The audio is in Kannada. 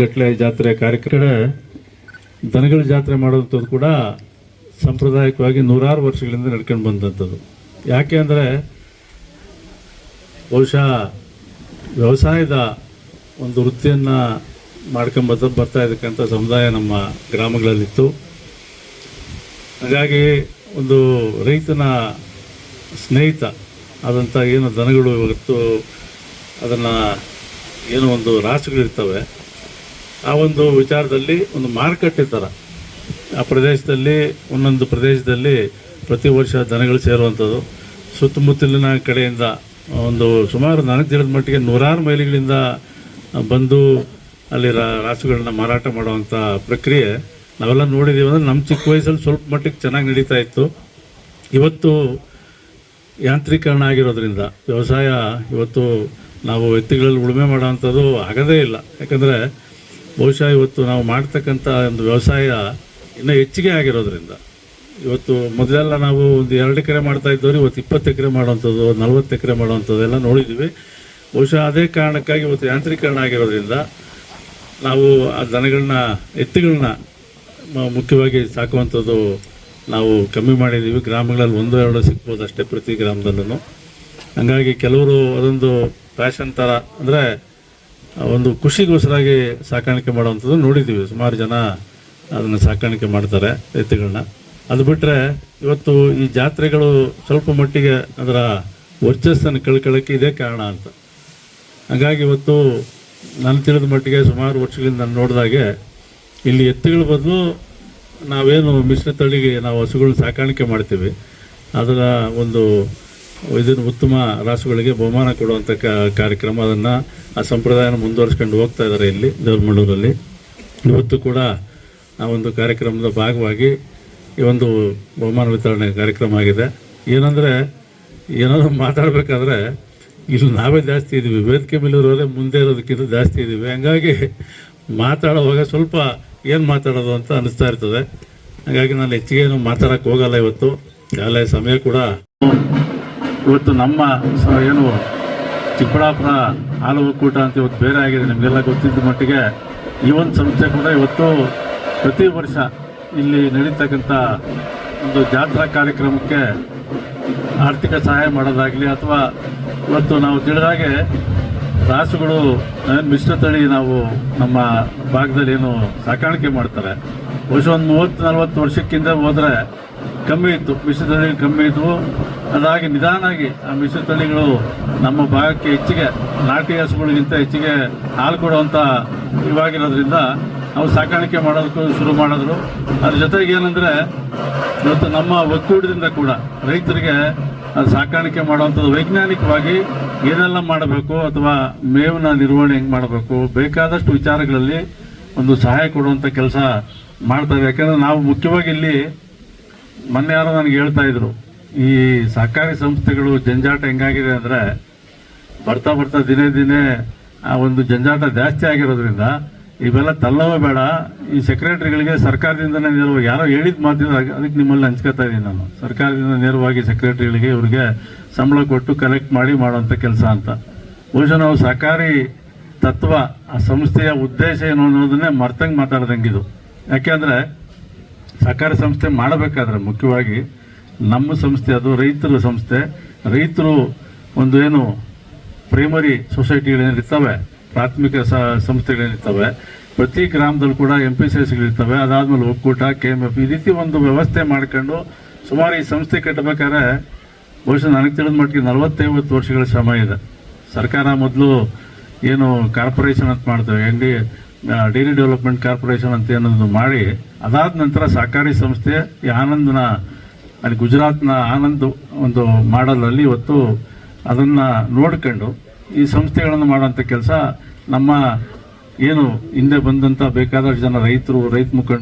ಗಟ್ಲೆ ಜಾತ್ರೆ ಕಾರ್ಯಕ್ರಮ. ದನಗಳ ಜಾತ್ರೆ ಮಾಡುವಂಥದ್ದು ಕೂಡ ಸಾಂಪ್ರದಾಯಿಕವಾಗಿ ನೂರಾರು ವರ್ಷಗಳಿಂದ ನಡ್ಕೊಂಡು ಬಂದಂಥದ್ದು. ಯಾಕೆ ಅಂದರೆ ಬಹುಶಃ ವ್ಯವಸಾಯದ ಒಂದು ವೃತ್ತಿಯನ್ನು ಮಾಡ್ಕೊಂಬತ್ತ ಬರ್ತಾ ಇದ್ದಕ್ಕಂಥ ಸಮುದಾಯ ನಮ್ಮ ಗ್ರಾಮಗಳಲ್ಲಿತ್ತು. ಹಾಗಾಗಿ ಒಂದು ರೈತನ ಸ್ನೇಹಿತ ಆದಂಥ ಏನು ದನಗಳು ಇವತ್ತು ಅದನ್ನು ಏನೋ ಒಂದು ರಾಸುಗಳಿರ್ತವೆ ಆ ಒಂದು ವಿಚಾರದಲ್ಲಿ ಒಂದು ಮಾರುಕಟ್ಟೆ ಥರ. ಆ ಪ್ರದೇಶದಲ್ಲಿ, ಒಂದೊಂದು ಪ್ರದೇಶದಲ್ಲಿ ಪ್ರತಿ ವರ್ಷ ದನಗಳು ಸೇರುವಂಥದ್ದು. ಸುತ್ತಮುತ್ತಲಿನ ಕಡೆಯಿಂದ ಒಂದು ಸುಮಾರು ನನಗೆ ತಿಳಿದ ಮಟ್ಟಿಗೆ ನೂರಾರು ಮೈಲಿಗಳಿಂದ ಬಂದು ಅಲ್ಲಿ ರಾಸುಗಳನ್ನ ಮಾರಾಟ ಮಾಡುವಂಥ ಪ್ರಕ್ರಿಯೆ ನಾವೆಲ್ಲ ನೋಡಿದ್ದೀವಿ ಅಂದರೆ ನಮ್ಮ ಚಿಕ್ಕ ವಯಸ್ಸಲ್ಲಿ ಸ್ವಲ್ಪ ಮಟ್ಟಿಗೆ ಚೆನ್ನಾಗಿ ನಡೀತಾ ಇತ್ತು. ಇವತ್ತು ಯಾಂತ್ರೀಕರಣ ಆಗಿರೋದ್ರಿಂದ, ವ್ಯವಸಾಯ ಇವತ್ತು ನಾವು ಎತ್ತುಗಳಲ್ಲಿ ಉಳುಮೆ ಮಾಡೋವಂಥದ್ದು ಆಗದೇ ಇಲ್ಲ. ಯಾಕಂದರೆ ಬಹುಶಃ ಇವತ್ತು ನಾವು ಮಾಡ್ತಕ್ಕಂಥ ಒಂದು ವ್ಯವಸಾಯ ಇನ್ನೂ ಹೆಚ್ಚಿಗೆ ಆಗಿರೋದ್ರಿಂದ. ಇವತ್ತು ಮೊದಲೆಲ್ಲ ನಾವು ಒಂದು ಎರಡು ಎಕರೆ ಮಾಡ್ತಾ ಇದ್ದವ್ರು, ಇವತ್ತು ಇಪ್ಪತ್ತು ಎಕರೆ ಮಾಡುವಂಥದ್ದು, ನಲ್ವತ್ತು ಎಕರೆ ಮಾಡುವಂಥದ್ದು ಎಲ್ಲ ನೋಡಿದ್ದೀವಿ ಬಹುಶಃ ಅದೇ ಕಾರಣಕ್ಕಾಗಿ ಇವತ್ತು ಯಾಂತ್ರೀಕರಣ ಆಗಿರೋದ್ರಿಂದ ನಾವು ಆ ದನಗಳನ್ನ, ಎತ್ತುಗಳನ್ನ ಮುಖ್ಯವಾಗಿ ಸಾಕುವಂಥದ್ದು ನಾವು ಕಮ್ಮಿ ಮಾಡಿದ್ದೀವಿ. ಗ್ರಾಮಗಳಲ್ಲಿ ಒಂದು, ಎರಡು ಸಿಕ್ಬೋದು ಅಷ್ಟೇ ಪ್ರತಿ ಗ್ರಾಮದಲ್ಲೂ ಹಂಗಾಗಿ ಕೆಲವರು ಅದೊಂದು ಫ್ಯಾಷನ್ ಥರ, ಅಂದರೆ ಒಂದು ಖುಷಿಗೋಸ್ಕರಾಗಿ ಸಾಕಾಣಿಕೆ ಮಾಡುವಂಥದ್ದು ನೋಡಿದ್ದೀವಿ. ಸುಮಾರು ಜನ ಅದನ್ನು ಸಾಕಾಣಿಕೆ ಮಾಡ್ತಾರೆ ಎತ್ತುಗಳನ್ನ ಅದು ಬಿಟ್ಟರೆ ಇವತ್ತು ಈ ಜಾತ್ರೆಗಳು ಸ್ವಲ್ಪ ಮಟ್ಟಿಗೆ ಅದರ ವರ್ಚಸ್ಸನ್ನು ಕಳ್ಕೊಳ್ಳೋಕ್ಕೆ ಇದೇ ಕಾರಣ ಅಂತ. ಹಾಗಾಗಿ ಇವತ್ತು ನಾನು ತಿಳಿದ ಮಟ್ಟಿಗೆ ಸುಮಾರು ವರ್ಷಗಳಿಂದ ನಾನು ನೋಡಿದಾಗೆ ಇಲ್ಲಿ ಎತ್ತುಗಳ ಬದಲು ನಾವೇನು ಮಿಶ್ರ ತಳಿಗೆ ನಾವು ಹಸುಗಳನ್ನ ಸಾಕಾಣಿಕೆ ಮಾಡ್ತೀವಿ. ಅದರ ಒಂದು ಇದನ್ನು ಉತ್ತಮ ರಾಸುಗಳಿಗೆ ಬಹುಮಾನ ಕೊಡುವಂಥ ಕಾರ್ಯಕ್ರಮ ಅದನ್ನು ಆ ಸಂಪ್ರದಾಯನ ಮುಂದುವರಿಸ್ಕೊಂಡು ಹೋಗ್ತಾ ಇದ್ದಾರೆ ಇಲ್ಲಿ ದೇವರಮಳ್ಳೂರಲ್ಲಿ ಇವತ್ತು ಕೂಡ ಆ ಒಂದು ಕಾರ್ಯಕ್ರಮದ ಭಾಗವಾಗಿ ಈ ಒಂದು ಬಹುಮಾನ ವಿತರಣೆ ಕಾರ್ಯಕ್ರಮ ಆಗಿದೆ. ಏನಂದರೆ, ಏನಾದರೂ ಮಾತಾಡಬೇಕಾದ್ರೆ, ಇಲ್ಲಿ ನಾವೇ ಜಾಸ್ತಿ ಇದ್ದೀವಿ ವೇದಿಕೆ ಮೇಲಿರೋರೇ ಮುಂದೆ ಇರೋದಕ್ಕಿಂತ ಜಾಸ್ತಿ ಇದ್ದೀವಿ ಹಂಗಾಗಿ ಮಾತಾಡುವಾಗ ಸ್ವಲ್ಪ ಏನು ಮಾತಾಡೋದು ಅಂತ ಅನಿಸ್ತಾ ಇರ್ತದೆ. ಹಾಗಾಗಿ ನಾನು ಹೆಚ್ಚಿಗೆ ಏನು ಮಾತಾಡೋಕ್ಕೆ ಹೋಗಲ್ಲ ಇವತ್ತು. ಯಾವ ಸಮಯ ಕೂಡ ಇವತ್ತು ನಮ್ಮ ಏನು ಚಿಕ್ಕಬಳ್ಳಾಪುರ ಹಾಲು ಒಕ್ಕೂಟ ಅಂತ ಇವತ್ತು ಬೇರೆ ಆಗಿದೆ, ನಿಮಗೆಲ್ಲ ಗೊತ್ತಿದ್ದ ಮಟ್ಟಿಗೆ. ಈ ಒಂದು ಸಂಸ್ಥೆ ಕೂಡ ಇವತ್ತು ಪ್ರತಿ ವರ್ಷ ಇಲ್ಲಿ ನಡೀತಕ್ಕಂಥ ಒಂದು ಜಾತ್ರಾ ಕಾರ್ಯಕ್ರಮಕ್ಕೆ ಆರ್ಥಿಕ ಸಹಾಯ ಮಾಡೋದಾಗಲಿ ಅಥವಾ ಇವತ್ತು ನಾವು ತಿಳಿದಾಗೆ ರಾಸುಗಳು ಮಿಶ್ರ ತಳಿ ನಾವು ನಮ್ಮ ಭಾಗದಲ್ಲಿ ಏನು ಸಾಕಾಣಿಕೆ ಮಾಡ್ತಾರೆ. ಬಹುಶಃ ಒಂದು ಮೂವತ್ತು ನಲವತ್ತು ವರ್ಷಕ್ಕಿಂತ ಹೋದರೆ ಕಮ್ಮಿ ಇತ್ತು ಮಿಶ್ರ ತಳಿ ಕಮ್ಮಿ ಇದ್ವು. ಅದಾಗಿ ನಿಧಾನಾಗಿ ಆ ಮಿಶ್ರ ತಳಿಗಳು ನಮ್ಮ ಭಾಗಕ್ಕೆ ಹೆಚ್ಚಿಗೆ ನಾಟಿ ಹಸುಗಳಿಗಿಂತ ಹೆಚ್ಚಿಗೆ ಹಾಲು ಕೊಡುವಂಥ ಇವಾಗಿರೋದ್ರಿಂದ ನಾವು ಸಾಕಾಣಿಕೆ ಮಾಡೋದಕ್ಕೂ ಶುರು ಮಾಡಿದ್ರು. ಅದ್ರ ಜೊತೆಗೆ ಏನಂದರೆ, ಇವತ್ತು ನಮ್ಮ ಒಕ್ಕೂಟದಿಂದ ಕೂಡ ರೈತರಿಗೆ ಅದು ಸಾಕಾಣಿಕೆ ಮಾಡುವಂಥದ್ದು ವೈಜ್ಞಾನಿಕವಾಗಿ ಏನೆಲ್ಲ ಮಾಡಬೇಕು ಅಥವಾ ಮೇವಿನ ನಿರ್ವಹಣೆ ಹೆಂಗೆ ಮಾಡಬೇಕು, ಬೇಕಾದಷ್ಟು ವಿಚಾರಗಳಲ್ಲಿ ಒಂದು ಸಹಾಯ ಕೊಡುವಂಥ ಕೆಲಸ ಮಾಡ್ತಾರೆ ಯಾಕಂದರೆ ನಾವು ಮುಖ್ಯವಾಗಿ ಇಲ್ಲಿ ಮೊನ್ನೆ ಯಾರೋ ನನಗೆ ಹೇಳ್ತಾ ಇದ್ರು, ಈ ಸಹಕಾರಿ ಸಂಸ್ಥೆಗಳು ಜಂಜಾಟ ಹೆಂಗಾಗಿದೆ ಅಂದರೆ ಬರ್ತಾ ಬರ್ತಾ ದಿನೇ ದಿನೇ ಆ ಒಂದು ಜಂಜಾಟ ಜಾಸ್ತಿ ಆಗಿರೋದ್ರಿಂದ ಇವೆಲ್ಲ ತಲ್ಲವೇ ಬೇಡ. ಈ ಸೆಕ್ರೆಟರಿಗಳಿಗೆ ಸರ್ಕಾರದಿಂದ ನೇರವಾಗಿ, ಯಾರೋ ಹೇಳಿದ ಮಾತಿದ್ರೆ ಅದಕ್ಕೆ ನಿಮ್ಮಲ್ಲಿ ಹಂಚ್ಕೋತಾ ಇದ್ದೀನಿ ನಾನು. ಸರ್ಕಾರದಿಂದ ನೇರವಾಗಿ ಸೆಕ್ರೆಟರಿಗಳಿಗೆ ಇವರಿಗೆ ಸಂಬಳ ಕೊಟ್ಟು ಕಲೆಕ್ಟ್ ಮಾಡಿ ಮಾಡುವಂಥ ಕೆಲಸ ಅಂತ. ಬಹುಶಃ ನಾವು ಸಹಕಾರಿ ತತ್ವ, ಆ ಸಂಸ್ಥೆಯ ಉದ್ದೇಶ ಏನು ಅನ್ನೋದನ್ನೇ ಮರ್ತಂಗೆ ಮಾತಾಡ್ದಂಗಿದು. ಯಾಕೆಂದರೆ ಸಹಕಾರಿ ಸಂಸ್ಥೆ ಮಾಡಬೇಕಾದ್ರೆ ಮುಖ್ಯವಾಗಿ ನಮ್ಮ ಸಂಸ್ಥೆ, ಅದು ರೈತರ ಸಂಸ್ಥೆ. ರೈತರು ಒಂದು ಏನು ಪ್ರೈಮರಿ ಸೊಸೈಟಿಗಳೇನಿರ್ತವೆ ಪ್ರಾಥಮಿಕ ಸಂಸ್ಥೆಗಳೇನಿರ್ತವೆ, ಪ್ರತಿ ಗ್ರಾಮದಲ್ಲೂ ಕೂಡ ಎಂ ಪಿ ಸಿ ಎಸ್ಗಳಿರ್ತವೆ ಅದಾದಮೇಲೆ ಒಕ್ಕೂಟ ಕೆ ಎಂ ಎಫ್ ಈ ರೀತಿ ಒಂದು ವ್ಯವಸ್ಥೆ ಮಾಡ್ಕೊಂಡು ಸುಮಾರು ಈ ಸಂಸ್ಥೆ ಕಟ್ಟಬೇಕಾದ್ರೆ ಬಹುಶಃ ನನಗೆ ತಿಳಿದ ಮಟ್ಟಿಗೆ ನಲವತ್ತೈವತ್ತು ವರ್ಷಗಳ ಶ್ರಮ ಇದೆ. ಸರ್ಕಾರ ಮೊದಲು ಏನು ಕಾರ್ಪೊರೇಷನ್ ಅಂತ ಮಾಡ್ತೇವೆ ಡಿ ಡೈರಿ ಡೆವಲಪ್ಮೆಂಟ್ ಕಾರ್ಪೊರೇಷನ್ ಅಂತ ಏನೊಂದು ಮಾಡಿ, ಅದಾದ ನಂತರ ಸಹಕಾರಿ ಸಂಸ್ಥೆ ಈ ಆನಂದನ, ಅಲ್ಲಿ ಗುಜರಾತ್ನ ಆನಂದ್ ಒಂದು ಮಾಡಲಲ್ಲಿ ಇವತ್ತು ಅದನ್ನು ನೋಡ್ಕೊಂಡು ಈ ಸಂಸ್ಥೆಗಳನ್ನು ಮಾಡುವಂಥ ಕೆಲಸ ನಮ್ಮ ಏನು ಹಿಂದೆ ಬಂದಂಥ ಬೇಕಾದಷ್ಟು ಜನ ರೈತರು, ರೈತ ಮುಖಂಡ